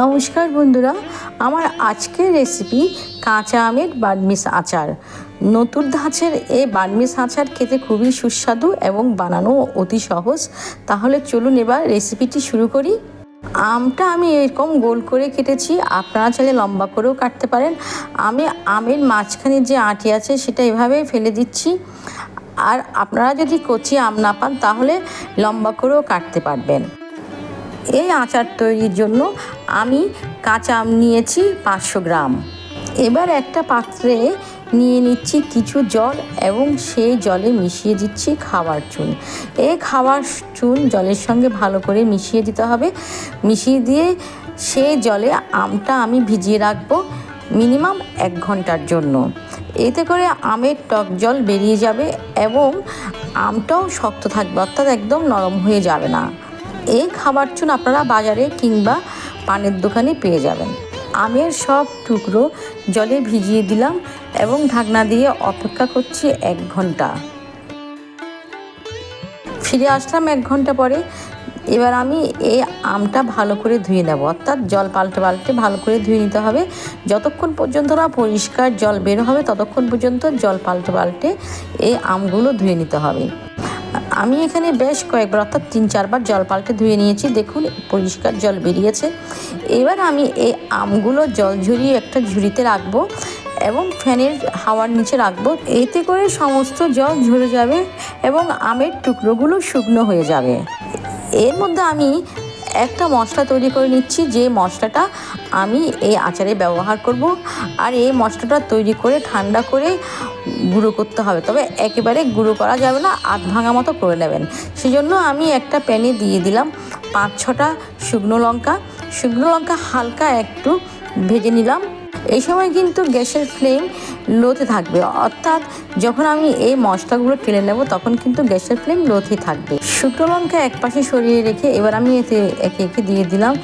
নমস্কার বন্ধুরা, আমার আজকের রেসিপি কাঁচা আমের বার্মিস আচার। নতুন ধাঁচের এ বার্মিস আচার খেতে খুবই সুস্বাদু এবং বানানো অতি সহজ। তাহলে চলুন এবার রেসিপিটি শুরু করি। আমটা আমি এরকম গোল করে কেটেছি, আপনারা চাইলে লম্বা করেও কাটতে পারেন। আমি আমের মাঝখানে যে আটি আছে সেটা এভাবে ফেলে দিচ্ছি। আর আপনারা যদি কচি আম না পান, তাহলে লম্বা করেও কাটতে পারবেন। এই আচার তৈরির জন্য আমি কাঁচা আম নিয়েছি পাঁচশো গ্রাম। এবার একটা পাত্রে নিয়ে নিচ্ছি কিছু জল এবং সেই জলে মিশিয়ে দিচ্ছি খাবার চুন। এই খাবার চুন জলের সঙ্গে ভালো করে মিশিয়ে দিতে হবে। মিশিয়ে দিয়ে সেই জলে আমটা আমি ভিজিয়ে রাখব মিনিমাম এক ঘণ্টার জন্য। এতে করে আমের টক জল বেরিয়ে যাবে এবং আমটাও শক্ত থাকবে, অর্থাৎ একদম নরম হয়ে যাবে না। এই খাবার চুন আপনারা বাজারে কিংবা পানের দোকানে পেয়ে যাবেন। আমের সব টুকরো জলে ভিজিয়ে দিলাম এবং ঢাকনা দিয়ে অপেক্ষা করছি এক ঘণ্টা। ফিরে আসলাম এক ঘণ্টা পরে। এবার আমি এই আমটা ভালো করে ধুয়ে নেব। অর্থাৎ জল পাল্টে পাল্টে ভালো করে ধুয়ে নিতে হবে। যতক্ষণ পর্যন্ত না পরিষ্কার জল বের হবে, ততক্ষণ পর্যন্ত জল পাল্টে পাল্টে এই আমগুলো ধুয়ে নিতে হবে। আমি এখানে বেশ কয়েকবার, অর্থাৎ তিন, চারবার জল পাল্টে ধুয়ে নিয়েছি। দেখুন, পরিষ্কার জল বেরিয়েছে। এবার আমি এই আমগুলো জল ঝুরিয়ে একটা ঝুড়িতে রাখব এবং ফ্যানের হাওয়ার নিচে রাখব। এতে করে সমস্ত জল ঝরে যাবে এবং আমের টুকরোগুলো শুকনো হয়ে যাবে। এর মধ্যে আমি একটা মশলা তৈরি করে নিচ্ছি, যে মশলাটা আমি এই আচারে ব্যবহার করব। আর এই মশলাটা তৈরি করে ঠান্ডা করে গুঁড়ো করতে হবে। তবে একেবারে গুঁড়ো করা যাবে না, আধ ভাঙা মতো করে নেবেন। সেজন্য আমি একটা প্যানে দিয়ে দিলাম পাঁচ ছটা শুকনো লঙ্কা। শুকনো লঙ্কা হালকা একটু ভেজে নিলাম। এই সময় কিন্তু গ্যাসের ফ্লেম লোতে থাকবে। অর্থাৎ যখন আমি এই মশলাগুলো টেলে নেব, তখন কিন্তু গ্যাসের ফ্লেম লোতে থাকবে। শুকনো লঙ্কা এক পাশে সরিয়ে রেখে এবার আমি এতে একে একে দিয়ে দিলাম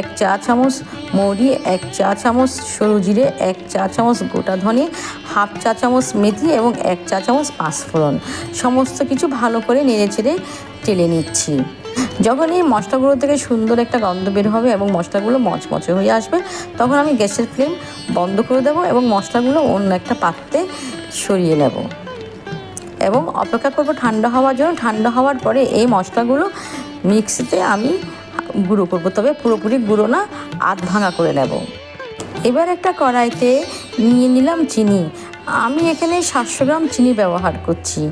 এক চা চামচ মৌরি, এক চা চামচ সরু জিরে, এক চা চামচ গোটা ধনে, হাফ চা চামচ মেথি এবং এক চা চামচ পাঁচফোড়ন। সমস্ত কিছু ভালো করে নেড়ে চেড়ে টেলে নিচ্ছি। যখন এই মশলাগুলো থেকে সুন্দর একটা গন্ধ বের হবে এবং মশলাগুলো মচমচে হয়ে আসবে, তখন আমি গ্যাসের ফ্লেম বন্ধ করে দেবো এবং মশলাগুলো অন্য একটা পাত্রে সরিয়ে নেব। এবং অপেক্ষা করব ঠান্ডা হওয়ার জন্য। ঠান্ডা হওয়ার পরে এই মশলাগুলো মিক্সিতে আমি গুঁড়ো করব। তবে পুরোপুরি গুঁড়ো না, আধ ভাঙা করে নেব। এবার একটা কড়াইতে নিয়ে নিলাম চিনি। আমি এখানে সাতশো গ্রাম চিনি ব্যবহার করছি।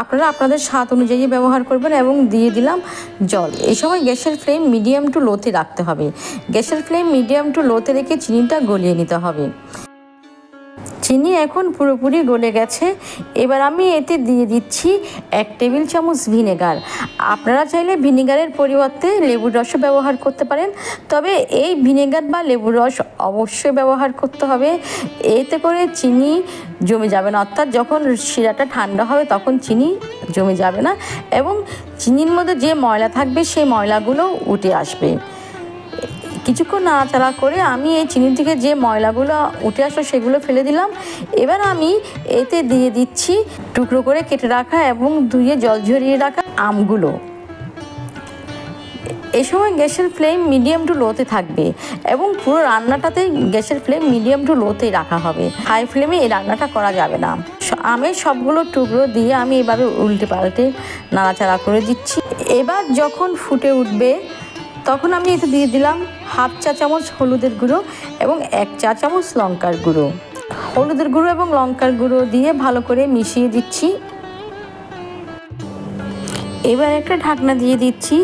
আপনারা আপনাদের স্বাদ অনুযায়ী ব্যবহার করবেন এবং দিয়ে দিলাম জল। এই সময় গ্যাসের ফ্লেম মিডিয়াম টু লোতে রাখতে হবে। গ্যাসের ফ্লেম মিডিয়াম টু লোতে রেখে চিনিটা গলিয়ে নিতে হবে। চিনি এখন পুরোপুরি গলে গেছে। এবার আমি এতে দিয়ে দিচ্ছি এক টেবিল চামচ ভিনেগার। আপনারা চাইলে ভিনেগারের পরিবর্তে লেবুর রসও ব্যবহার করতে পারেন। তবে এই ভিনেগার বা লেবুর রস অবশ্যই ব্যবহার করতে হবে। এতে করে চিনি জমে যাবে না। অর্থাৎ যখন শিরাটা ঠান্ডা হবে তখন চিনি জমে যাবে না। এবং চিনির মধ্যে যে ময়লা থাকবে সেই ময়লাগুলো উঠে আসবে। কিছুক্ষণ নাড়াচাড়া করে আমি এই চিনি থেকে যে ময়লাগুলো উঠে আসলো সেগুলো ফেলে দিলাম। এবার আমি এতে দিয়ে দিচ্ছি টুকরো করে কেটে রাখা এবং ধুয়ে জল ঝরিয়ে রাখা আমগুলো। এ সময় গ্যাসের ফ্লেম মিডিয়াম টু লোতে থাকবে এবং পুরো রান্নাটাতে গ্যাসের ফ্লেম মিডিয়াম টু লোতেই রাখা হবে। হাই ফ্লেমে এই রান্নাটা করা যাবে না। আমের সবগুলো টুকরো দিয়ে আমি এভাবে উল্টে পাল্টে নাড়াচাড়া করে দিচ্ছি। এবার যখন ফুটে উঠবে তখন আমি এতে দিয়ে দিলাম হাফ চা চামচ হলুদের গুঁড়ো এবং এক চা চামচ লঙ্কার গুঁড়ো। হলুদের গুঁড়ো এবং লঙ্কার গুঁড়ো দিয়ে ভালো করে মিশিয়ে দিচ্ছি। এবার একটা ঢাকনা দিয়ে দিচ্ছি,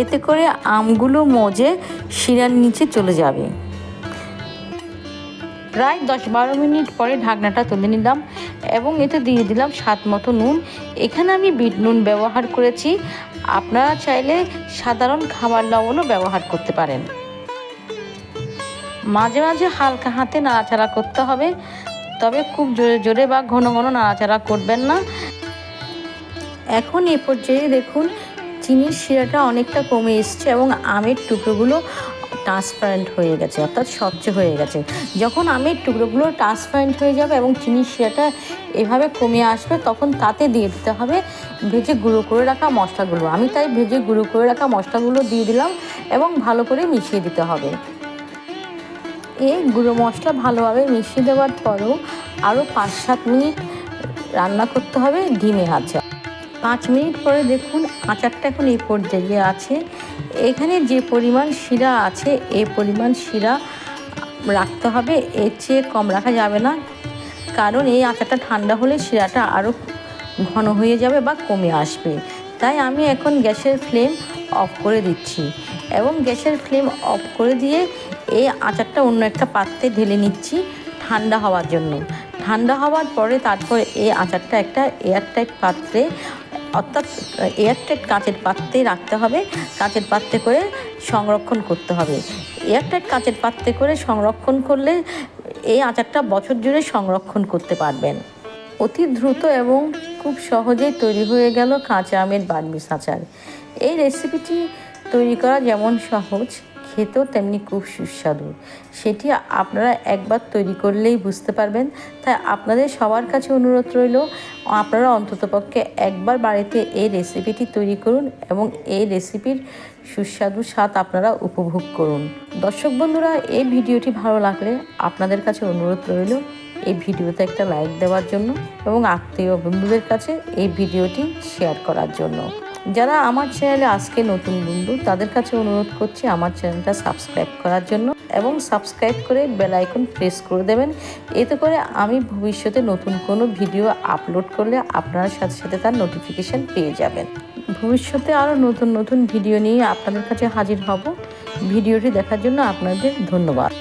এতে করে আমগুলো মজে শিরার নিচে চলে যাবে। প্রায় দশ বারো মিনিট পরে ঢাকনাটা তুলে নিলাম। এবং এতে দিয়ে দিলাম স্বাদ মতো নুন। এখানে আমি বিট নুন ব্যবহার করেছি। আপনারা চাইলে সাধারণ খাবার লবণও ব্যবহার করতে পারেন। মাঝে মাঝে হালকা হাতে নাড়াচাড়া করতে হবে। তবে খুব জোরে জোরে বা ঘন ঘন নাড়াচাড়া করবেন না। এখন এ পর্যায়ে দেখুন, চিনির শিরাটা অনেকটা কমে এসছে এবং আমের টুকরোগুলো ট্রান্সপারেন্ট হয়ে গেছে, অর্থাৎ স্বচ্ছ হয়ে গেছে। যখন আমের টুকরোগুলো ট্রান্সপারেন্ট হয়ে যাবে এবং চিনির শিরাটা এভাবে কমে আসবে, তখন তাতে দিয়ে দিতে হবে ভেজে গুঁড়ো করে রাখা মশলাগুলো। আমি তাই ভেজে গুঁড়ো করে রাখা মশলাগুলো দিয়ে দিলাম এবং ভালো করে মিশিয়ে দিতে হবে। এই গুঁড়ো মশলা ভালোভাবে মিশিয়ে দেওয়ার পরও আরও পাঁচ সাত মিনিট রান্না করতে হবে ডিমে আছে পাঁচ মিনিট পরে দেখুন আচারটা এখন এই পর্যায়ে আছে। এখানে যে পরিমাণ শিরা আছে এই পরিমাণ শিরা রাখতে হবে। এর চেয়ে কম রাখা যাবে না। কারণ এই আচারটা ঠান্ডা হলে শিরাটা আরও ঘন হয়ে যাবে বা কমে আসবে। তাই আমি এখন গ্যাসের ফ্লেম অফ করে দিচ্ছি এবং গ্যাসের ফ্লেম অফ করে দিয়ে এই আচারটা অন্য একটা পাত্রে ঢেলে নিচ্ছি ঠান্ডা হওয়ার জন্য। ঠান্ডা হওয়ার পরে তারপর এই আচারটা একটা এয়ারটাইট পাত্রে অর্থাৎ এয়ারটাইট কাঁচের পাত্রে রাখতে হবে। কাঁচের পাত্রে করে সংরক্ষণ করতে হবে। এয়ারটাইট কাঁচের পাত্রে করে সংরক্ষণ করলে এই আচারটা বছর জুড়ে সংরক্ষণ করতে পারবেন। অতি দ্রুত এবং খুব সহজেই তৈরি হয়ে গেল কাঁচা আমের বার্মিস আচার। এই রেসিপিটি তৈরি করা যেমন সহজ খেতেও তেমনি খুব সুস্বাদু। সেটি আপনারা একবার তৈরি করলেই বুঝতে পারবেন। তাই আপনাদের সবার কাছে অনুরোধ রইল, আপনারা অন্ততপক্ষে একবার বাড়িতে এই রেসিপিটি তৈরি করুন এবং এই রেসিপির সুস্বাদু স্বাদ আপনারা উপভোগ করুন। দর্শক বন্ধুরা, এই ভিডিওটি ভালো লাগলে আপনাদের কাছে অনুরোধ রইল, এই ভিডিওতে একটা লাইক দেওয়ার জন্য এবং আত্মীয় বন্ধুদের কাছে এই ভিডিওটি শেয়ার করার জন্য। যারা আমার চ্যানেলে আজকে নতুন বন্ধু, তাদের কাছে অনুরোধ করছি আমার চ্যানেলটা সাবস্ক্রাইব করার জন্য এবং সাবস্ক্রাইব করে বেল আইকন প্রেস করে দেবেন। এতে করে আমি ভবিষ্যতে নতুন কোনো ভিডিও আপলোড করলে আপনারা সাথে সাথে তার নোটিফিকেশান পেয়ে যাবেন। ভবিষ্যতে আরও নতুন নতুন ভিডিও নিয়ে আপনাদের কাছে হাজির হব। ভিডিওটি দেখার জন্য আপনাদের ধন্যবাদ।